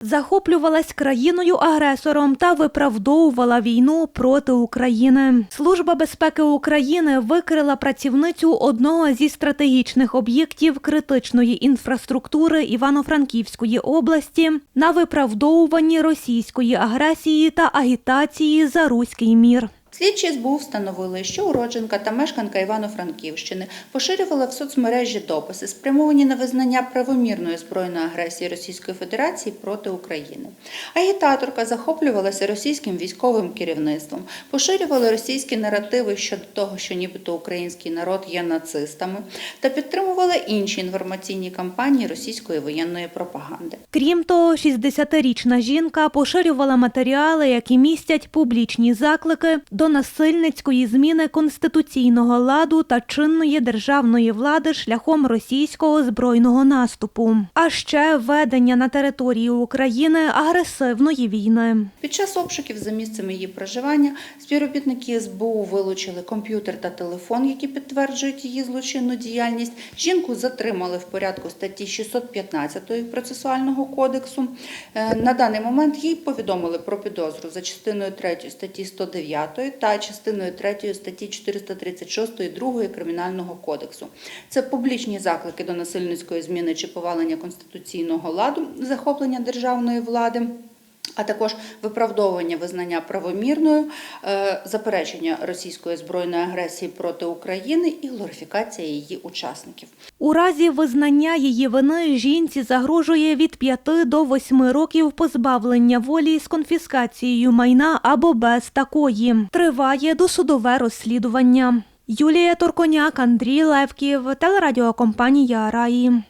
захоплювалась країною-агресором та виправдовувала війну проти України. Служба безпеки України викрила працівницю одного зі стратегічних об'єктів критичної інфраструктури Івано-Франківської області на виправдовуванні російської агресії та агітації за руський мір. Слідчі СБУ встановили, що уродженка та мешканка Івано-Франківщини поширювала в соцмережі дописи, спрямовані на визнання правомірної збройної агресії Російської Федерації проти України. Агітаторка захоплювалася російським військовим керівництвом, поширювала російські наративи щодо того, що нібито український народ є нацистами, та підтримувала інші інформаційні кампанії російської воєнної пропаганди. Крім того, 60-річна жінка поширювала матеріали, які містять публічні заклики до насильницької зміни конституційного ладу та чинної державної влади шляхом російського збройного наступу, а ще ведення на території України агресивної війни. Під час обшуків за місцем її проживання співробітники СБУ вилучили комп'ютер та телефон, які підтверджують її злочинну діяльність. Жінку затримали в порядку статті 615 процесуального кодексу. Е, На даний момент їй повідомили про підозру за частиною 3 статті 109 та частиною 3 статті 436 2 Кримінального кодексу. Це публічні заклики до насильницької зміни чи повалення конституційного ладу, захоплення державної влади. А також виправдовування визнання правомірною, е, заперечення російської збройної агресії проти України і глорифікація її учасників. У разі визнання її вини жінці загрожує від 5 до 8 років позбавлення волі з конфіскацією майна або без такої. Триває досудове розслідування. Юлія Торконяк, Андрій Левків, телерадіокомпанія Раї.